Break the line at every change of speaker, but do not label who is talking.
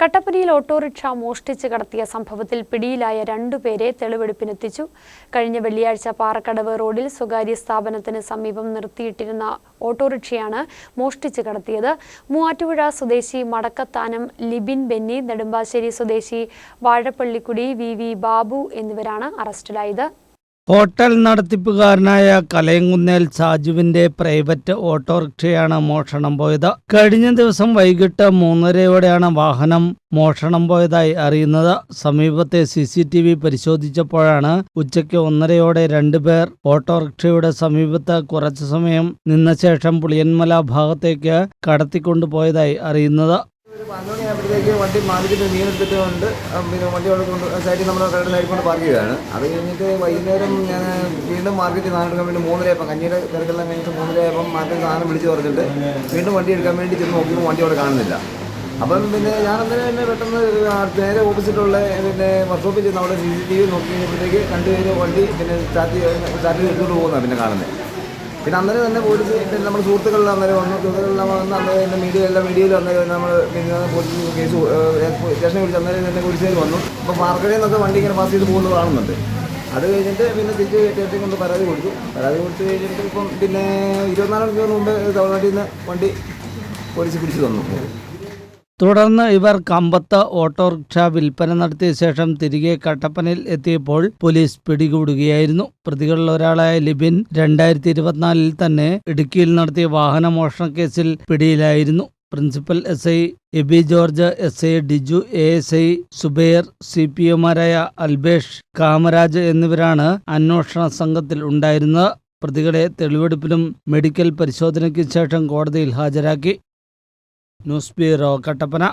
കട്ടപ്പനയിൽ ഓട്ടോറിക്ഷ മോഷ്ടിച്ച് കടത്തിയ സംഭവത്തിൽ പിടിയിലായ രണ്ടുപേരെ തെളിവെടുപ്പിനെത്തിച്ചു. കഴിഞ്ഞ വെള്ളിയാഴ്ച പാറക്കടവ് റോഡിൽ സ്വകാര്യ സ്ഥാപനത്തിന് സമീപം നിർത്തിയിട്ടിരുന്ന ഓട്ടോറിക്ഷയാണ് മോഷ്ടിച്ച് കടത്തിയത്. മൂവാറ്റുപുഴ സ്വദേശി മടക്കത്താനം ലിബിൻ ബെന്നി നെടുമ്പാശ്ശേരി സ്വദേശി വാഴപ്പള്ളിക്കുടി വി വി ബാബു എന്നിവരാണ് അറസ്റ്റിലായത്.
ഹോട്ടൽ നടത്തിപ്പുകാരനായ കലയങ്കുന്നേൽ സാജുവിന്റെ പ്രൈവറ്റ് ഓട്ടോറിക്ഷയാണ് മോഷണം പോയത്. കഴിഞ്ഞ ദിവസം വൈകിട്ട് മൂന്നരയോടെയാണ് വാഹനം മോഷണം പോയതായി അറിയുന്നത്. സമീപത്തെ സി സി ടി വി പരിശോധിച്ചപ്പോഴാണ് ഉച്ചയ്ക്ക് ഒന്നരയോടെ രണ്ടുപേർ ഓട്ടോറിക്ഷയുടെ സമീപത്ത് കുറച്ചു സമയം നിന്ന ശേഷം പുളിയന്മല ഭാഗത്തേക്ക് കടത്തിക്കൊണ്ടുപോയതായി അറിയുന്നത്.
ഒരു വണ്ടി മാർക്കറ്റ് മീനെടുത്തിട്ട് കൊണ്ട് പിന്നെ വണ്ടി അവിടെ കൊണ്ട് സൈഡിൽ നമ്മൾ കടയുടെ സൈഡിൽ കൊണ്ട് പാർക്ക് ചെയ്തതാണ്. അത് കഴിഞ്ഞിട്ട് വൈകുന്നേരം ഞാൻ വീണ്ടും മാർക്കറ്റിൽ സാധനം എടുക്കാൻ വേണ്ടി മൂന്നരയപ്പം കഞ്ഞിയുടെ തിരക്കെല്ലാം കഴിഞ്ഞിട്ട് മൂന്നരയപ്പം മാർക്കറ്റ് സാധനം വിളിച്ച് പറഞ്ഞിട്ട് വീണ്ടും വണ്ടി എടുക്കാൻ വേണ്ടി ചെന്ന് നോക്കുമ്പോൾ വണ്ടി അവിടെ കാണുന്നില്ല. അപ്പം പിന്നെ ഞാൻ അന്നേരം തന്നെ പെട്ടെന്ന് നേരെ ഓപ്പോസിറ്റുള്ള പിന്നെ വർക്ക്ഷോപ്പിൽ ചെന്ന് അവിടെ സി സി ടി വി നോക്കി കഴിഞ്ഞപ്പോഴത്തേക്ക് രണ്ടുപേരും വണ്ടി പിന്നെ സ്റ്റാർട്ട് സ്റ്റാർട്ട് ചെയ്തുകൊണ്ട് പോകുന്നതാണ് പിന്നെ കാണുന്നത് പിന്നെ അന്നേരം തന്നെ പോലീസ് നമ്മുടെ സുഹൃത്തുക്കളിൽ അന്നേരം വന്നു. സുഹൃത്തുക്കളിൽ വന്ന് അന്നേരം തന്നെ മീഡിയ എല്ലാ മീഡിയയിലും അന്നേരം നമ്മൾ പിന്നെ പോലീസ് കേസ് സ്റ്റേഷനെ വിളിച്ച് അന്നേരം തന്നെ പോലീസുകാർ വന്നു. അപ്പോൾ മാർക്കറ്റിൽ നിന്നൊക്കെ വണ്ടി ഇങ്ങനെ പാസ് ചെയ്ത് പോകുന്നത് കാണുന്നുണ്ട്. അത് കഴിഞ്ഞിട്ട് പിന്നെ തിരിച്ച് സ്റ്റേഷനിൽ കൊണ്ട് പരാതി കൊടുത്തു. പരാതി കൊടുത്തു കഴിഞ്ഞിട്ട് ഇപ്പം പിന്നെ ഇരുപത്തിനാല് മണിക്കൂർ മുമ്പ് തമിഴ്നാട്ടിൽ നിന്ന് വണ്ടി പോലീസ് പിടിച്ചു തന്നു.
തുടർന്ന് ഇവർ കമ്പത്ത് ഓട്ടോറിക്ഷ വിൽപ്പന നടത്തിയ ശേഷം തിരികെ കട്ടപ്പനയിൽ എത്തിയപ്പോൾ പോലീസ് പിടികൂടുകയായിരുന്നു. പ്രതികളിൽ ഒരാളായ ലിബിൻ രണ്ടായിരത്തി ഇരുപത്തിനാലിൽ തന്നെ ഇടുക്കിയിൽ നടത്തിയ വാഹന മോഷണ കേസിൽ പിടിയിലായിരുന്നു. Principal S I Abi George S I Diju A S I Subair C P ഒമാരായ Albesh Kamaraj എന്നിവരാണ് അന്വേഷണ സംഘത്തിൽ ഉണ്ടായിരുന്നത്. പ്രതികളെ തെളിവെടുപ്പിനും മെഡിക്കൽ പരിശോധനയ്ക്ക് ശേഷം കോടതിയിൽ ഹാജരാക്കി. నూస్పీరావు కట్టపన.